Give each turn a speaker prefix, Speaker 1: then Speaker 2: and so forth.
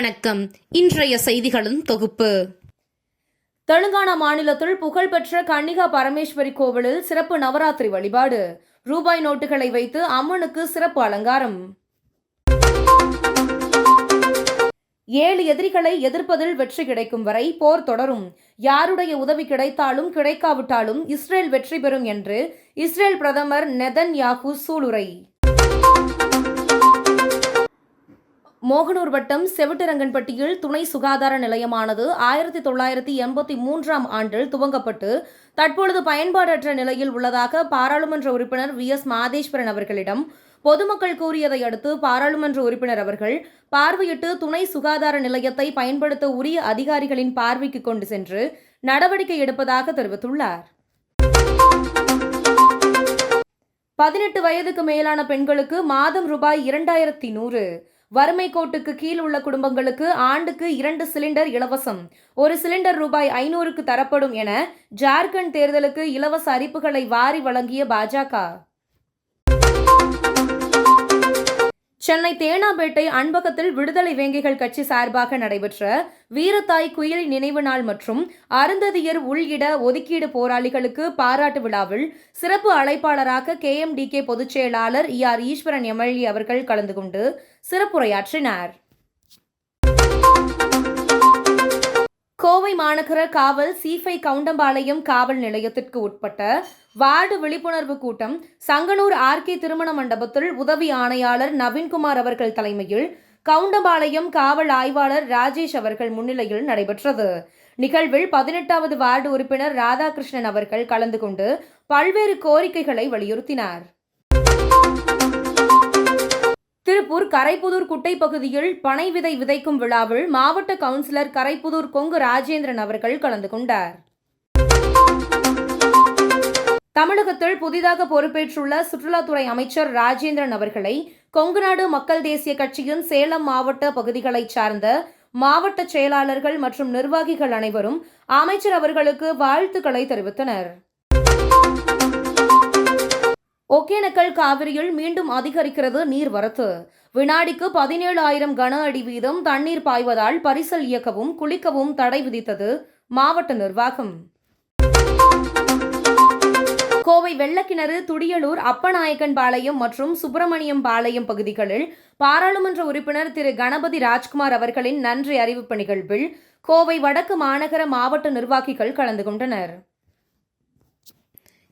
Speaker 1: வணக்கம். இன்றைய செய்திகளின் தொகுப்பு.
Speaker 2: தெலுங்கானா மாநிலத்தில் புகழ்பெற்ற கன்னிகா பரமேஸ்வரி கோவிலில் சிறப்பு நவராத்திரி வழிபாடு. ரூபாய் நோட்டுகளை வைத்து அம்மனுக்கு சிறப்பு அலங்காரம். ஏழு எதிரிகளை எதிர்ப்பதில் வெற்றி கிடைக்கும் வரை போர் தொடரும். யாருடைய உதவி கிடைத்தாலும் கிடைக்காவிட்டாலும் இஸ்ரேல் வெற்றி பெறும் என்று இஸ்ரேல் பிரதமர் நெதன் யாகு சூளுரை. மோகனூர் வட்டம் செவிட்டரங்கன்பட்டியில் துணை சுகாதார நிலையமானது ஆயிரத்தி தொள்ளாயிரத்தி எண்பத்தி மூன்றாம் ஆண்டில் துவங்கப்பட்டு தற்பொழுது பயன்பாடற்ற நிலையில் உள்ளதாக பாராளுமன்ற உறுப்பினர் வி எஸ் மாதேஸ்வரன் அவர்களிடம் பொதுமக்கள் கூறியதை அடுத்து பாராளுமன்ற உறுப்பினர் அவர்கள் பார்வையிட்டு துணை சுகாதார நிலையத்தை பயன்படுத்த உரிய அதிகாரிகளின் பார்வைக்கு கொண்டு சென்று நடவடிக்கை எடுப்பதாக தெரிவித்துள்ளார். பதினெட்டு வயதுக்கு மேலான பெண்களுக்கு மாதம் ரூபாய் இரண்டாயிரத்தி நூறு. வறுமை கோட்டுக்கு கீழ் உள்ள குடும்பங்களுக்கு ஆண்டுக்கு இரண்டு சிலிண்டர் இலவசம். ஒரு சிலிண்டர் ரூபாய் ஐநூறுக்கு தரப்படும் என ஜார்க்கண்ட் தேர்தலுக்கு இலவச அறிப்புகளை வாரி வழங்கிய பாஜக. சென்னை தேனாம்பேட்டை அன்பகத்தில் விடுதலை வேங்கைகள் கட்சி சார்பாக நடைபெற்ற வீரத்தாய் குயில் நினைவு நாள் மற்றும் அருந்ததியர் உள்ளிட ஒதுக்கீடு போராளிகளுக்கு பாராட்டு விழாவில் சிறப்பு அழைப்பாளராக கேஎம்டிகே பொதுச் செயலாளர் இ ஆர் ஈஸ்வரன் எம்எல்ஏ அவர்கள் கலந்து கொண்டு சிறப்புரையாற்றினார். கோவை மாநகர காவல் சீஃபை கவுண்டம்பாளையம் காவல் நிலையத்திற்கு உட்பட்ட வார்டு விழிப்புணர்வு கூட்டம் சங்கனூர் ஆர்கே திருமண மண்டபத்தில் உதவி ஆணையாளர் நவீன்குமார் அவர்கள் தலைமையில் கவுண்டம்பாளையம் காவல் ஆய்வாளர் ராஜேஷ் அவர்கள் முன்னிலையில் நடைபெற்றது. நிகழ்வில் பதினெட்டாவது வார்டு உறுப்பினர் ராதாகிருஷ்ணன் அவர்கள் கலந்து கொண்டு பல்வேறு கோரிக்கைகளை வலியுறுத்தினார். திருப்பூர் கரைப்புதூர் குட்டை பகுதியில் பனை விதை விதைக்கும் விழாவில் மாவட்ட கவுன்சிலர் கரைப்புதூர் கொங்கு ராஜேந்திரன் அவர்கள் கலந்து கொண்டார். தமிழகத்தில் புதிதாக பொறுப்பேற்றுள்ள சுற்றுலாத்துறை அமைச்சர் ராஜேந்திரன் அவர்களை கொங்குநாடு மக்கள் தேசிய கட்சியின் சேலம் மாவட்ட பகுதிகளைச் சார்ந்த மாவட்ட செயலாளர்கள் மற்றும் நிர்வாகிகள் அனைவரும் அமைச்சர் அவர்களுக்கு வாழ்த்துக்களை தெரிவித்தனர். ஒகேனக்கல் காவிரியில் மீண்டும் அதிகரிக்கிறது நீர்வரத்து. வினாடிக்கு பதினேழு ஆயிரம் கன அடி வீதம் தண்ணீர் பாய்வதால் பரிசல் இயக்கவும் குளிக்கவும் தடை விதித்தது மாவட்ட நிர்வாகம். கோவை வெள்ளக்கிணறு துடியலூர் அப்பநாயக்கன் பாளையம் மற்றும் சுப்பிரமணியம் பாளையம் பகுதிகளில் பாராளுமன்ற உறுப்பினர் திரு கணபதி ராஜ்குமார் அவர்களின் நன்றி அறிவிப்பு நிகழ்வில் கோவை வடக்கு மாநகர மாவட்ட நிர்வாகிகள் கலந்து கொண்டனர்.